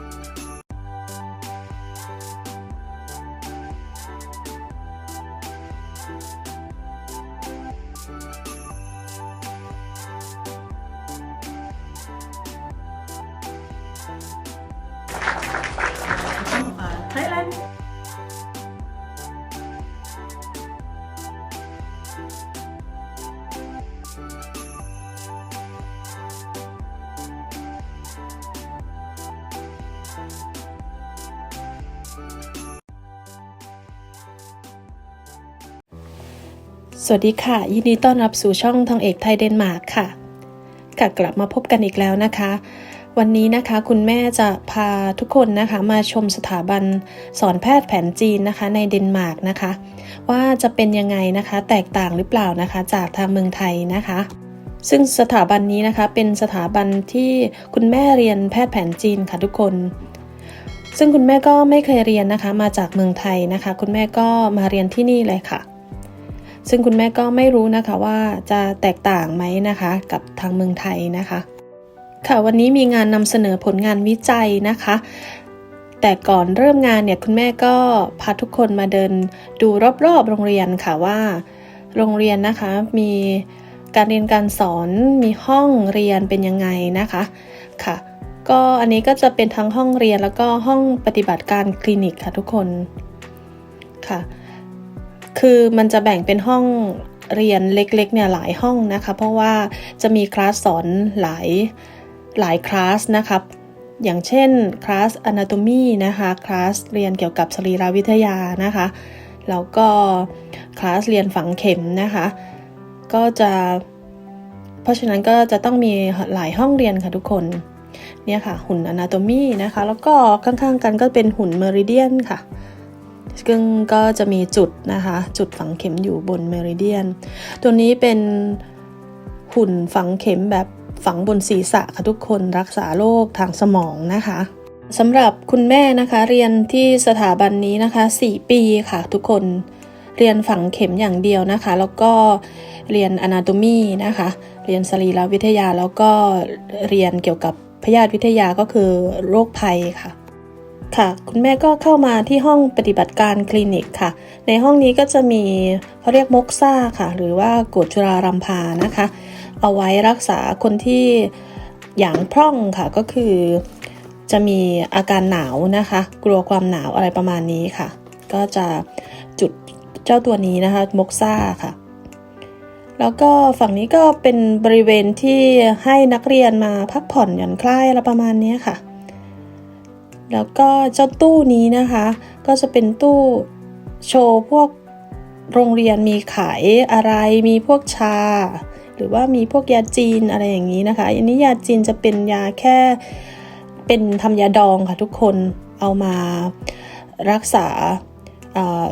Thailand วัสดีค่ะ ยินดีต้อนรับสู่ช่องทองเอกไทยเดนมาร์กค่ะกกลับมาพบกันอีกแล้วนะคะ วันนี้นะคะคุณแม่จะพาทุกคนนะคะมาชมสถาบันสอนแพทย์แผนจีนนะคะในเดนมาร์กนะคะ ว่าจะเป็นยังไงนะคะ แตกต่างหรือเปล่านะคะ จากทางเมืองไทยนะคะ ซึ่งสถาบันนี้นะคะเป็นสถาบันที่คุณแม่เรียนแพทย์แผนจีนค่ะทุกคนซึ่งคุณแม่ก็ไม่เคยเรียนนะคะ มาจากเมืองไทยนะคะ คุณแม่ก็มาเรียนที่นี่เลยค่ะ ซึ่งคุณแม่ก็ไม่รู้นะคะว่าจะแตกต่างไหมนะคะ กับทางเมืองไทยนะคะ ค่ะวันนี้มีงานนำเสนอผลงานวิจัยนะคะ แต่ก่อนเริ่มงานเนี่ยคุณแม่ก็พาทุกคนมาเดินดูรอบๆโรงเรียนค่ะว่า โรงเรียนนะคะมีการเรียนการสอนมีห้องเรียนเป็นยังไงนะคะค่ะ ก็อันนี้ก็จะเป็นทั้งห้องเรียนแล้วก็ห้องปฏิบัติการคลินิกค่ะทุกคนค่ะ คือมันจะแบ่งเป็นห้องเรียนเล็กๆเนี่ยหลายห้องนะคะ เพราะว่าจะมีคลาสสอนหลายหลายคลาสนะครับอย่างเช่นคลาส anatomy นะคะคลาสเรียนเกี่ยวกับสรีรวิทยานะคะแล้วก็คลาสเรียนฝังเข็มนะคะ ก็จะเพราะฉะนั้นก็จะต้องมีหลายห้องเรียนค่ะทุกคนเนี่ยค่ะหุ่น anatomy นะคะ แล้วก็ข้างๆกันก็เป็นหุ่น meridian ค่ะ ซึ่งก็จะมีจุดนะคะ จุดฝังเข็มอยู่บนเมริเดียน ตัวนี้เป็นหุ่นฝังเข็มแบบฝังบนศีรษะค่ะทุกคนรักษาโรคทางสมองนะคะสำหรับคุณแม่นะคะเรียนที่สถาบันนี้นะคะ 4 ปีค่ะทุกคนเรียนฝังเข็มอย่างเดียวนะคะ แล้วก็เรียน anatomy นะคะ เรียนสรีรวิทยาแล้วก็เรียนเกี่ยวกับพยาธิวิทยาก็คือโรคภัยค่ะ ค่ะ คุณแม่ก็เข้ามาที่ห้องปฏิบัติการคลินิกค่ะ ในห้องนี้ก็จะมีเขาเรียกมกซ่าค่ะ หรือว่ากดจุรารัมพานะคะ เอาไว้รักษาคนที่หยางพร่องค่ะก็คือจะมีอาการหนาวนะคะ กลัวความหนาวอะไรประมาณนี้ค่ะ ก็จะจุดเจ้าตัวนี้นะคะมกซ่าค่ะ แล้วก็ฝั่งนี้ก็เป็นบริเวณที่ให้นักเรียนมาพักผ่อนหย่อนคลายอะไรประมาณนี้ค่ะ แล้วก็เจ้าตู้นี้นะคะ ก็จะเป็นตู้โชว์พวกโรงเรียนมีขายอะไรมีพวกชา หรือว่ามีพวกยาจีนอะไรอย่างนี้นะคะ อันนี้ยาจีนจะเป็นยาแค่เป็นทำยาดองค่ะทุกคนเอามารักษา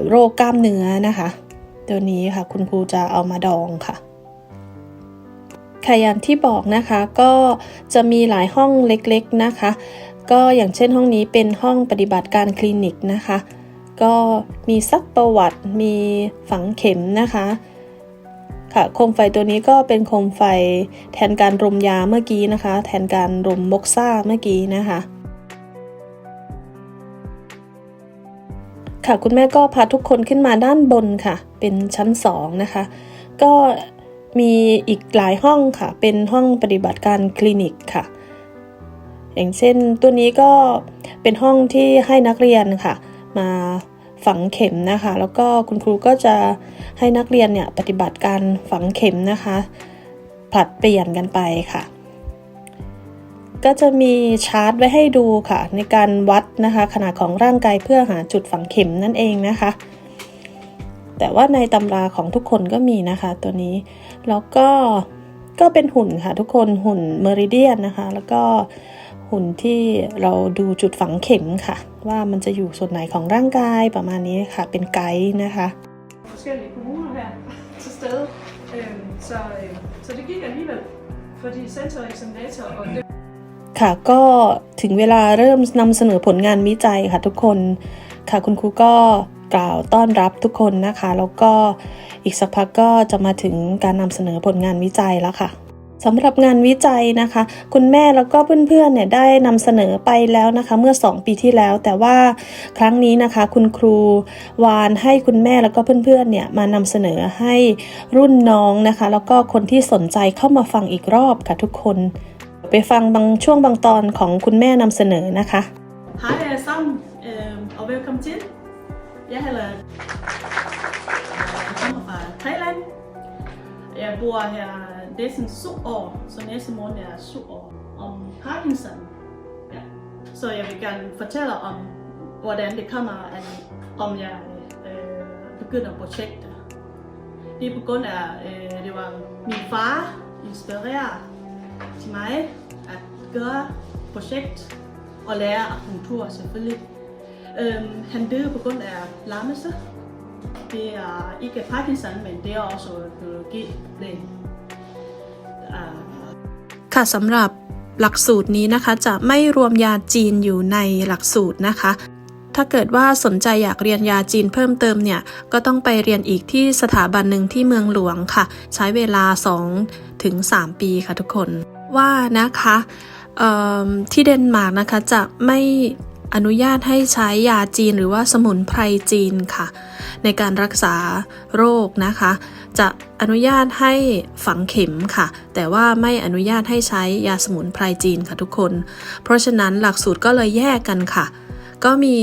โรคกล้ามเนื้อนะคะตัวนี้ค่ะคุณครูจะเอามาดองค่ะค่ะอย่างที่บอกนะคะก็จะมีหลายห้องเล็กๆนะคะ ก็อย่างเช่นห้องนี้เป็นห้องปฏิบัติการคลินิกนะคะ ก็มีซักประวัติมีฝังเข็มนะคะค่ะโคมไฟตัวนี้ก็เป็นโคมไฟแทนการรมยาเมื่อกี้นะคะ แทนการรมมกซ่าเมื่อกี้นะคะ ค่ะคุณแม่ก็พาทุกคนขึ้นมาด้านบนค่ะ เป็นชั้น2นะคะ ก็มีอีกหลายห้องค่ะ เป็นห้องปฏิบัติการคลินิกค่ะ อย่างเช่นตัวนี้ก็เป็นห้องที่ให้นักเรียนค่ะ มาฝังเข็มนะคะ แล้วก็คุณครูก็จะให้นักเรียนเนี่ยปฏิบัติการฝังเข็มนะคะผลัดเปลี่ยนกันไปค่ะ ก็จะมีชาร์ตไว้ให้ดูค่ะ ในการวัดนะคะขนาดของร่างกายเพื่อหาจุดฝังเข็มนั่นเองนะคะ แต่ว่าในตำราของทุกคนก็มีนะคะตัวนี้ แล้วก็ก็เป็นหุ่นค่ะทุกคนหุ่นเมริเดียนนะคะ แล้วก็ หุ่นที่เราดูจุดฝังเข็มค่ะ ว่ามันจะอยู่ส่วนไหนของร่างกายประมาณนี้ค่ะ เป็นไกด์นะคะ forskellige kommuner her til stede. Øhm, så, øh, så det gik alligevel, fordi sensor eksaminator og det ค่ะก็ถึงเวลาเริ่มนำเสนอผลงานวิจัยค่ะทุกคนค่ะคุณครูก็กล่าวต้อนรับทุกคนนะคะ แล้วก็อีกสักพักก็จะมาถึงการนำเสนอผลงานวิจัยแล้วค่ะ สำหรับงานวิจัยนะคะ คุณแม่แล้วก็เพื่อนๆเนี่ยได้นำเสนอไปแล้วนะคะ เมื่อ 2 ปีที่แล้ว แต่ว่าครั้งนี้นะคะ คุณครูวานให้คุณแม่แล้วก็เพื่อนๆเนี่ยมานำเสนอให้รุ่นน้องนะคะ แล้วก็คนที่สนใจเข้ามาฟังอีกรอบค่ะทุกคน ไปฟังบางช่วงบางตอนของคุณแม่นำเสนอนะคะ Hej alle sammen, øh, og velkommen til. Jeg hedder jeg kommer fra Thailand. Jeg bor her næsten syv år, så næste måned er syv år. Om Parkinson. Ja. Så jeg vil gerne fortælle om, hvordan det kommer, at om jeg øh, begynder projektet. Det er på grund af, øh, det var min far inspirerer til mig at gøre projekt og lære akupunktur selvfølgelig. Øhm, han døde på grund af lammelse. Det er ikke Parkinson, men det er også øh, et problem. ค่ะสำหรับหลักสูตรนี้นะคะจะไม่รวมยาจีนอยู่ในหลักสูตรนะคะ ถ้าเกิดว่าสนใจอยากเรียนยาจีนเพิ่มเติมเนี่ย ก็ต้องไปเรียนอีกที่สถาบันหนึ่งที่เมืองหลวงค่ะ ใช้เวลา 2 ถึง 3 ปีค่ะทุกคน ว่านะคะที่เดนมาร์กนะคะจะไม่ อนุญาตให้ใช้ยาจีนหรือว่าสมุนไพรจีนค่ะ ในการรักษาโรคนะคะ จะอนุญาตให้ฝังเข็มค่ะ แต่ว่าไม่อนุญาตให้ใช้ยาสมุนไพรจีนค่ะทุกคน เพราะฉะนั้นหลักสูตรก็เลยแยกกันค่ะ ก็มี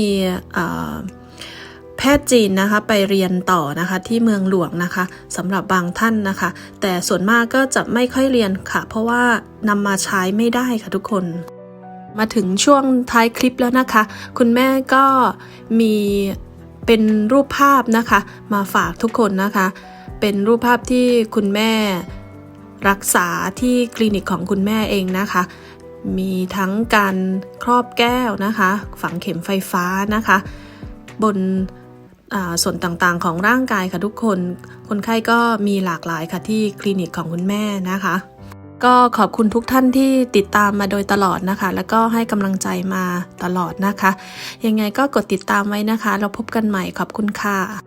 แพทย์จีนนะคะไปเรียนต่อนะคะที่เมืองหลวงนะคะสำหรับบางท่านนะคะ แต่ส่วนมากก็จะไม่ค่อยเรียนค่ะ เพราะว่านำมาใช้ไม่ได้ค่ะทุกคน มาถึงช่วงท้ายคลิปแล้วนะคะ คุณแม่ก็มีเป็นรูปภาพนะคะ มาฝากทุกคนนะคะ เป็นรูปภาพที่คุณแม่รักษาที่คลินิกของคุณแม่เองนะคะ มีทั้งการครอบแก้วนะคะ ฝังเข็มไฟฟ้านะคะ บนอ่าส่วนต่างๆของร่างกายค่ะทุกคน คนไข้ก็มีหลากหลายค่ะที่คลินิกของคุณแม่นะคะ ก็ขอบคุณทุกท่านที่ติดตามมาโดยตลอดนะคะ แล้วก็ให้กำลังใจมาตลอดนะคะ ยังไงก็กดติดตามไว้นะคะ เราพบกันใหม่ขอบคุณค่ะ